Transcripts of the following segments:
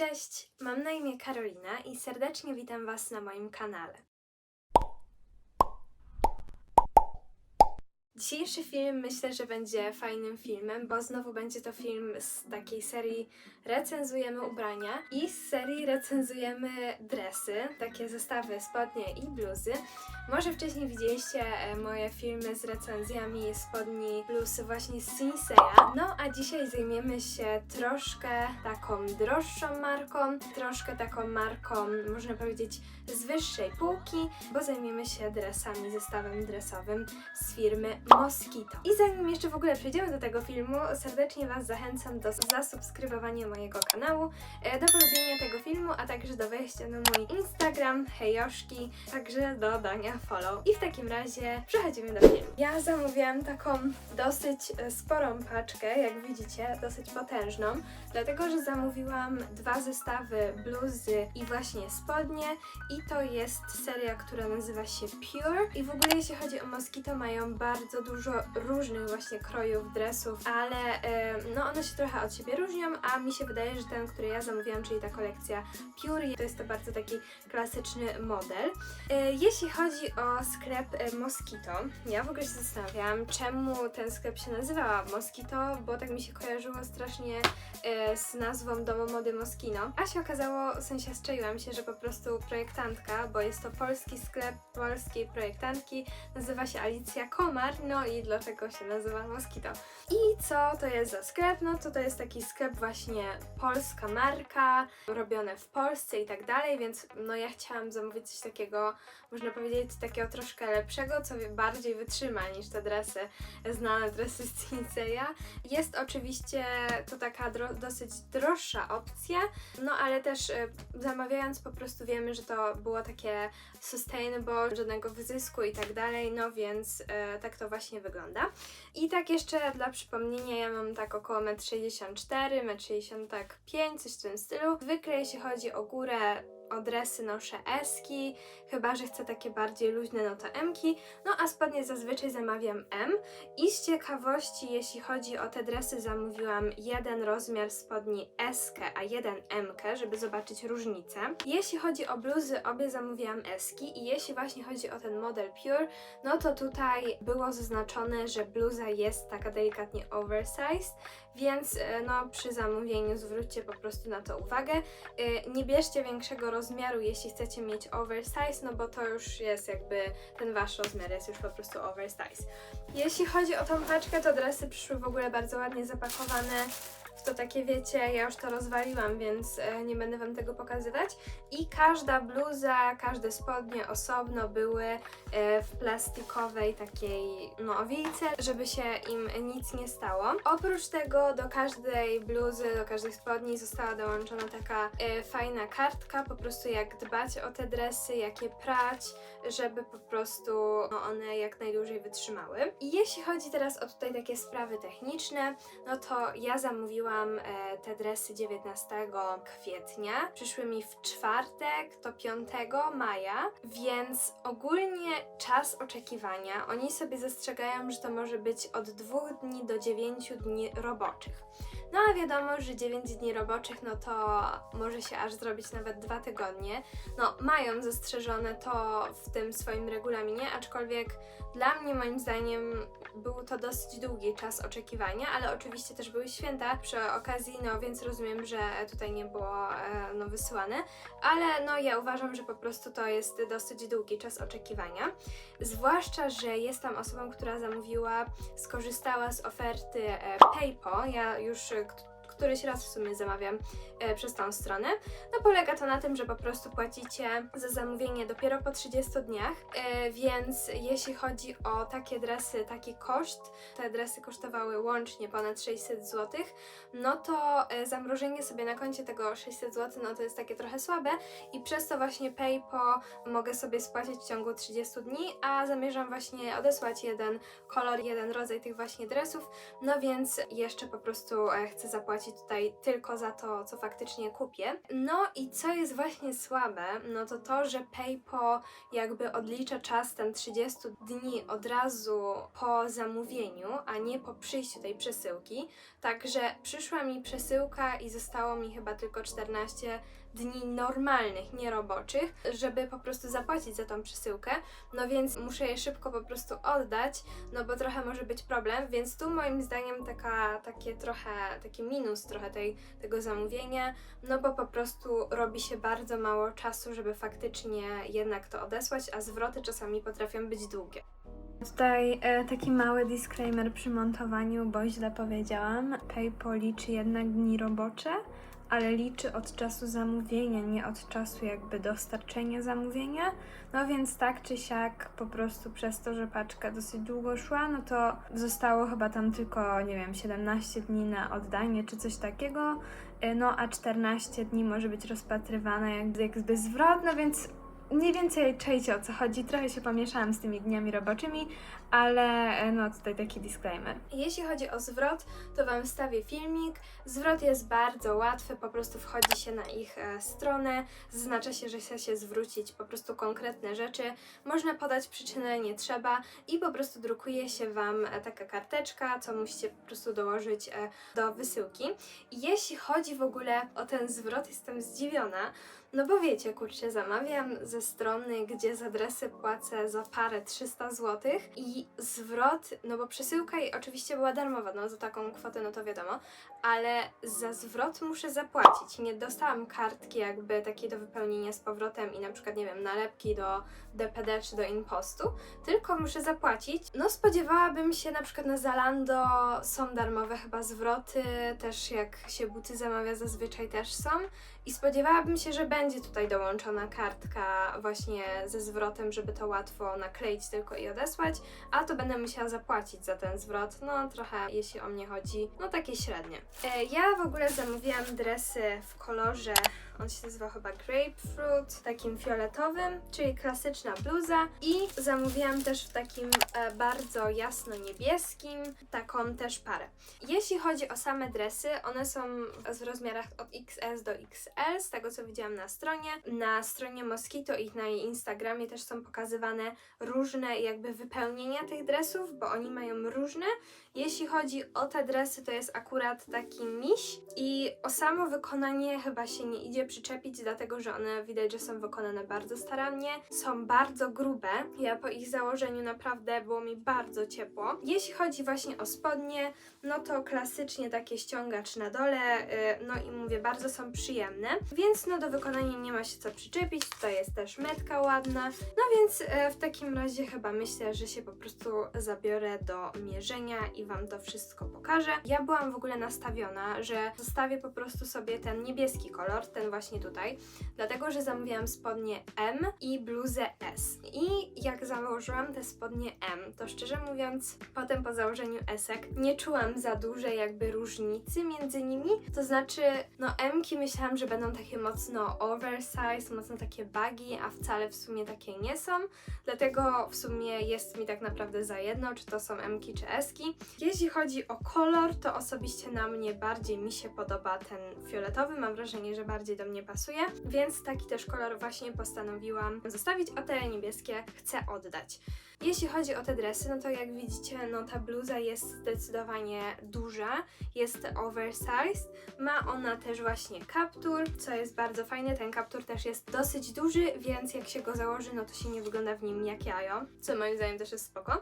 Cześć, mam na imię Karolina i serdecznie witam Was na moim kanale. Dzisiejszy film myślę, że będzie fajnym filmem, bo znowu będzie to film z takiej serii recenzujemy ubrania i z serii recenzujemy dresy, takie zestawy spodnie i bluzy. Może wcześniej widzieliście e, moje filmy z recenzjami spodni bluzy właśnie z Sinseya. No a dzisiaj zajmiemy się troszkę taką droższą marką, troszkę taką marką, można powiedzieć, z wyższej półki, bo zajmiemy się dresami, zestawem dresowym z firmy Mosquito. I zanim jeszcze w ogóle przejdziemy do tego filmu, serdecznie Was zachęcam do zasubskrybowania mojego kanału, e, do polubienia tego filmu, a także do wejścia na mój Instagram, hejoszki, także do dania follow. I w takim razie przechodzimy do filmu. Ja zamówiłam taką dosyć e, sporą paczkę, jak widzicie, dosyć potężną, dlatego że zamówiłam dwa zestawy bluzy i właśnie spodnie i to jest seria, która nazywa się Pure i w ogóle jeśli chodzi o Mosquito mają bardzo dużo różnych właśnie krojów dresów, ale e, no one się trochę od siebie różnią, a mi się wydaje, że ten, który ja zamówiłam, czyli ta kolekcja Pure, to jest to bardzo taki klasyczny model. E, jeśli chodzi o sklep e, Mosquito, ja w ogóle się zastanawiałam, czemu ten sklep się nazywa Mosquito, bo tak mi się kojarzyło strasznie e, z nazwą domu mody Moschino, a się okazało, w sensie strzeliłam się, że po prostu projektantka, bo jest to polski sklep polskiej projektantki, nazywa się Alicja Komar, no i dlatego się nazywa Mosquito. I co to jest za sklep? No to to jest taki sklep właśnie polska marka, robione w Polsce i tak dalej, więc no ja chciałam zamówić coś takiego, można powiedzieć, takiego troszkę lepszego, co bardziej wytrzyma niż te dresy, znane dresy z Cinseya. Jest oczywiście to taka dro- dosyć droższa opcja, no ale też e, zamawiając po prostu wiemy, że to było takie sustainable, żadnego wyzysku i tak dalej, no więc e, tak to właśnie wygląda. I tak jeszcze dla przypomnienia, ja mam tak około 1,64 m, 1,65 m, coś w tym stylu. Zwykle jeśli chodzi o górę, o dresy noszę eski, chyba że chcę takie bardziej luźne, no to emki. No a spodnie zazwyczaj zamawiam M. I z ciekawości, jeśli chodzi o te dresy, zamówiłam jeden rozmiar spodni S, a jeden M, żeby zobaczyć różnicę. Jeśli chodzi o bluzy, obie zamówiłam eski i jeśli właśnie chodzi o ten model Pure, no to tutaj było zaznaczone, że bluza jest taka delikatnie oversized, więc e, no przy zamówieniu zwróćcie po prostu na to uwagę. E, Nie bierzcie większego rozmiaru, jeśli chcecie mieć oversize, no bo to już jest jakby ten wasz rozmiar jest już po prostu oversize. Jeśli chodzi o tą paczkę, to dresy przyszły w ogóle bardzo ładnie zapakowane. W to takie wiecie, ja już to rozwaliłam, więc e, nie będę wam tego pokazywać. I każda bluza, każde spodnie osobno były e, w plastikowej takiej no owijce, żeby się im nic nie stało. Oprócz tego do każdej bluzy, do każdej spodni została dołączona taka e, fajna kartka, po prostu jak dbać o te dresy, jak je prać, żeby po prostu no, one jak najdłużej wytrzymały. I jeśli chodzi teraz o tutaj takie sprawy techniczne, no to ja zamówiłam e, te dresy 19 kwietnia. Przyszły mi w czwartek, to 5 maja, więc ogólnie czas oczekiwania, oni sobie zastrzegają, że to może być od 2 dni do 9 dni roboczych. No a wiadomo, że 9 dni roboczych, no to może się aż zrobić nawet 2 tygodnie. No, mają zastrzeżone to w tym swoim regulaminie, aczkolwiek dla mnie moim zdaniem był to dosyć długi czas oczekiwania, ale oczywiście też były święta przy okazji, no więc rozumiem, że tutaj nie było e, no, wysyłane, ale no ja uważam, że po prostu to jest dosyć długi czas oczekiwania. Zwłaszcza, że jestem osobą, która zamówiła, skorzystała z oferty e, PayPal. Ja już e, k- któryś raz w sumie zamawiam e, przez tą stronę. No polega to na tym, że po prostu płacicie za zamówienie dopiero po 30 dniach, e, więc jeśli chodzi o takie dresy, taki koszt, te dresy kosztowały łącznie ponad 600 zł, no to e, zamrożenie sobie na koncie tego 600 zł, no to jest takie trochę słabe i przez to właśnie PayPal mogę sobie spłacić w ciągu 30 dni, a zamierzam właśnie odesłać jeden kolor, jeden rodzaj tych właśnie dresów, no więc jeszcze po prostu e, chcę zapłacić zapłacić tutaj tylko za to, co faktycznie kupię. No i co jest właśnie słabe, no to to, że PayPal jakby odlicza czas ten 30 dni od razu po zamówieniu, a nie po przyjściu tej przesyłki. Także przyszła mi przesyłka i zostało mi chyba tylko 14 dni normalnych, nieroboczych, żeby po prostu zapłacić za tą przesyłkę. No więc muszę je szybko po prostu oddać, no bo trochę może być problem, więc tu moim zdaniem taka, takie trochę, taki minus trochę tej, tego zamówienia, no bo po prostu robi się bardzo mało czasu, żeby faktycznie jednak to odesłać, a zwroty czasami potrafią być długie. Tutaj e, taki mały disclaimer przy montowaniu, bo źle powiedziałam. PayPal liczy jednak dni robocze, ale liczy od czasu zamówienia, nie od czasu jakby dostarczenia zamówienia. No więc tak czy siak, po prostu przez to, że paczka dosyć długo szła, no to zostało chyba tam tylko, nie wiem, 17 dni na oddanie czy coś takiego. E, No a 14 dni może być rozpatrywane jak, zwrot, no więc mniej więcej czajcie o co chodzi. Trochę się pomieszałam z tymi dniami roboczymi, ale e, no tutaj taki disclaimer. Jeśli chodzi o zwrot, to Wam wstawię filmik. Zwrot jest bardzo łatwy, po prostu wchodzi się na ich e, stronę, zaznacza się, że chce się zwrócić po prostu konkretne rzeczy. Można podać przyczynę, nie trzeba i po prostu drukuje się Wam e, taka karteczka, co musicie po prostu dołożyć e, do wysyłki. Jeśli chodzi w ogóle o ten zwrot, jestem zdziwiona, no bo wiecie, kurczę, zamawiam ze strony, gdzie z adresy płacę za parę 300 zł i zwrot, no bo przesyłka oczywiście była darmowa, no za taką kwotę, no to wiadomo, ale za zwrot muszę zapłacić. Nie dostałam kartki jakby takiej do wypełnienia z powrotem i na przykład, nie wiem, nalepki do DPD czy do Inpostu, tylko muszę zapłacić. No spodziewałabym się na przykład na Zalando są darmowe chyba zwroty, też jak się buty zamawia zazwyczaj też są i spodziewałabym się, że będzie tutaj dołączona kartka właśnie ze zwrotem, żeby to łatwo nakleić tylko i odesłać, a to będę musiała zapłacić za ten zwrot, no trochę jeśli o mnie chodzi, no takie średnie. E, ja w ogóle zamówiłam dresy w kolorze, on się nazywa chyba grapefruit, takim fioletowym, czyli klasyczna bluza i zamówiłam też w takim e, bardzo jasno-niebieskim, taką też parę. Jeśli chodzi o same dresy, one są w rozmiarach od XS do XL, z tego co widziałam na stronie. Na stronie Mosquito i na jej Instagramie też są pokazywane różne jakby wypełnienia tych dresów, bo oni mają różne. Jeśli chodzi o te dresy, to jest akurat taki miś i o samo wykonanie chyba się nie idzie przyczepić, dlatego że one widać, że są wykonane bardzo starannie, są bardzo grube. Ja po ich założeniu naprawdę było mi bardzo ciepło. Jeśli chodzi właśnie o spodnie, no to klasycznie takie ściągacz na dole, y, no i mówię, bardzo są przyjemne, więc no do wykonania nie ma się co przyczepić. Tutaj jest też metka ładna, no więc y, w takim razie chyba myślę, że się po prostu zabiorę do mierzenia i Wam to wszystko pokażę. Ja byłam w ogóle nastawiona, że zostawię po prostu sobie ten niebieski kolor, ten właśnie tutaj, dlatego że zamówiłam spodnie M i bluzę S. I jak założyłam te spodnie M, to szczerze mówiąc, potem po założeniu esek nie czułam za dużej jakby różnicy między nimi. To znaczy, no M-ki myślałam, że będą takie mocno oversize, mocno takie baggy, a wcale w sumie takie nie są. Dlatego w sumie jest mi tak naprawdę za jedno, czy to są M-ki czy S-ki. Jeśli chodzi o kolor, to osobiście na mnie bardziej mi się podoba ten fioletowy. Mam wrażenie, że bardziej do mnie pasuje, więc taki też kolor właśnie postanowiłam zostawić, a te niebieskie chcę oddać. Jeśli chodzi o te dresy, no to jak widzicie, no ta bluza jest zdecydowanie duża, jest oversized. Ma ona też właśnie kaptur, co jest bardzo fajne. Ten kaptur też jest dosyć duży, więc jak się go założy, no to się nie wygląda w nim jak jajo, co moim zdaniem też jest spoko.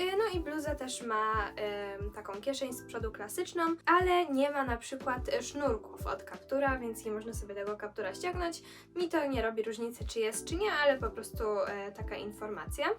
Y, No i bluza też ma em, taką kieszeń z przodu klasyczną, ale nie ma na przykład sznurków od kaptura, więc nie można sobie tego kaptura ściągnąć. Mi to nie robi różnicy, czy jest, czy nie, ale po prostu e, taka informacja. Y,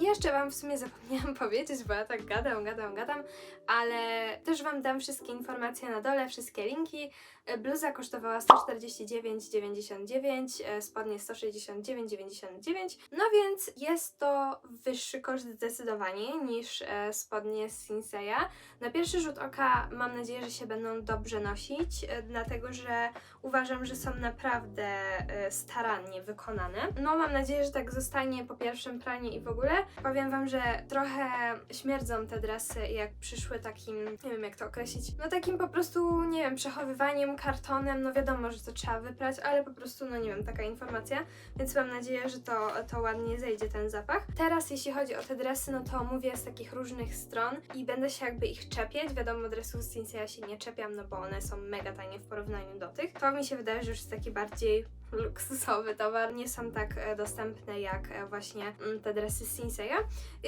jeszcze Wam w sumie zapomniałam powiedzieć, bo ja tak gadam, gadam, gadam, ale też Wam dam wszystkie informacje na dole, wszystkie linki. E, Bluza kosztowała 149,99, e, spodnie 169,99, no więc jest to wyższy koszt zdecydowanie niż e, spodnie z Sinseya. Na pierwszy rzut oka mam nadzieję, że się będą dobrze nosić, e, dlatego że uważam, że są naprawdę e, starannie wykonane. No mam nadzieję, że tak zostanie po pierwszym praniu i w ogóle. Powiem wam, że trochę śmierdzą te dresy, jak przyszły takim, nie wiem jak to określić, no takim po prostu, nie wiem, przechowywaniem, kartonem, no wiadomo, że to trzeba wyprać, ale po prostu, no nie wiem, taka informacja, więc mam nadzieję, że to, to ładnie zejdzie ten zapach. Teraz jeśli chodzi o te dresy, no to mówię z takich różnych stron i będę się jakby ich czepiać, wiadomo, dresów z ja się nie czepiam, no bo one są mega tanie w porównaniu do tych. To mi się wydaje, że już jest taki bardziej luksusowy towar, nie są tak e, dostępne jak e, właśnie mm, te dresy z Sinseya.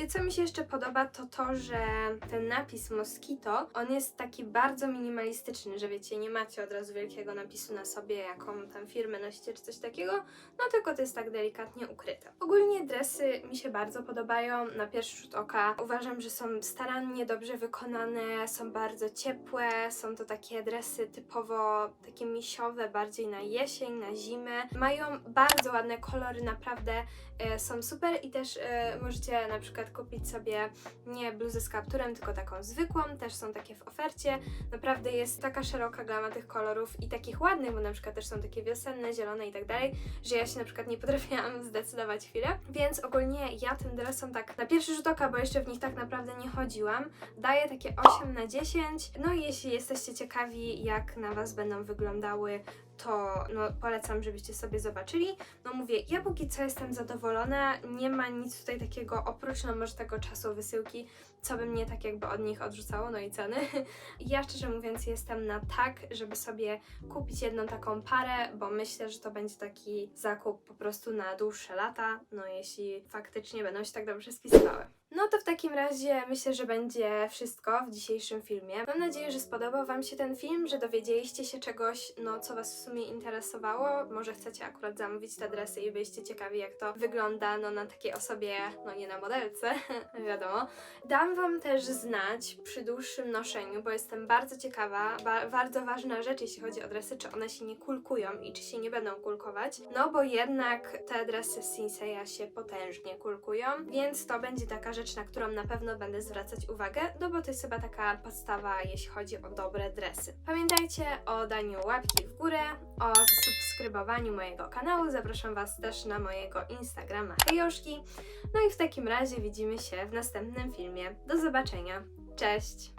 Co mi się jeszcze podoba, to to, że ten napis Mosquito, on jest taki bardzo minimalistyczny, że wiecie, nie macie od razu wielkiego napisu na sobie, jaką tam firmę nosicie czy coś takiego, no tylko to jest tak delikatnie ukryte. Ogólnie dresy mi się bardzo podobają, na pierwszy rzut oka uważam, że są starannie, dobrze wykonane, są bardzo ciepłe, są to takie dresy typowo takie misiowe, bardziej na jesień, na zimę. Mają bardzo ładne kolory, naprawdę e, są super i też e, możecie na przykład kupić sobie nie bluzę z kapturem, tylko taką zwykłą, też są takie w ofercie. Naprawdę jest taka szeroka gama tych kolorów i takich ładnych, bo na przykład też są takie wiosenne, zielone i tak dalej, że ja się na przykład nie potrafiłam zdecydować chwilę. Więc ogólnie ja tym dresom tak na pierwszy rzut oka, bo jeszcze w nich tak naprawdę nie chodziłam, daję takie 8 na 10. No i jeśli jesteście ciekawi, jak na Was będą wyglądały to no, polecam, żebyście sobie zobaczyli. No mówię, ja póki co jestem zadowolona, nie ma nic tutaj takiego oprócz no może tego czasu wysyłki, co by mnie tak jakby od nich odrzucało, no i ceny. Ja szczerze mówiąc jestem na tak, żeby sobie kupić jedną taką parę, bo myślę, że to będzie taki zakup po prostu na dłuższe lata, no jeśli faktycznie będą się tak dobrze spisywały. No to w takim razie myślę, że będzie wszystko w dzisiejszym filmie. Mam nadzieję, że spodobał Wam się ten film, że dowiedzieliście się czegoś, no co Was w sumie interesowało. Może chcecie akurat zamówić te dresy i byliście ciekawi, jak to wygląda no, na takiej osobie, no nie na modelce, wiadomo. Dam Wam też znać przy dłuższym noszeniu, bo jestem bardzo ciekawa, ba bardzo ważna rzecz, jeśli chodzi o dresy, czy one się nie kulkują i czy się nie będą kulkować. No bo jednak te dresy z Sinseya się potężnie kulkują, więc to będzie taka rzecz, na którą na pewno będę zwracać uwagę, no bo to jest chyba taka podstawa, jeśli chodzi o dobre dresy. Pamiętajcie o daniu łapki w górę, o zasubskrybowaniu mojego kanału. Zapraszam Was też na mojego Instagrama Hejoszki. No i w takim razie widzimy się w następnym filmie. Do zobaczenia. Cześć!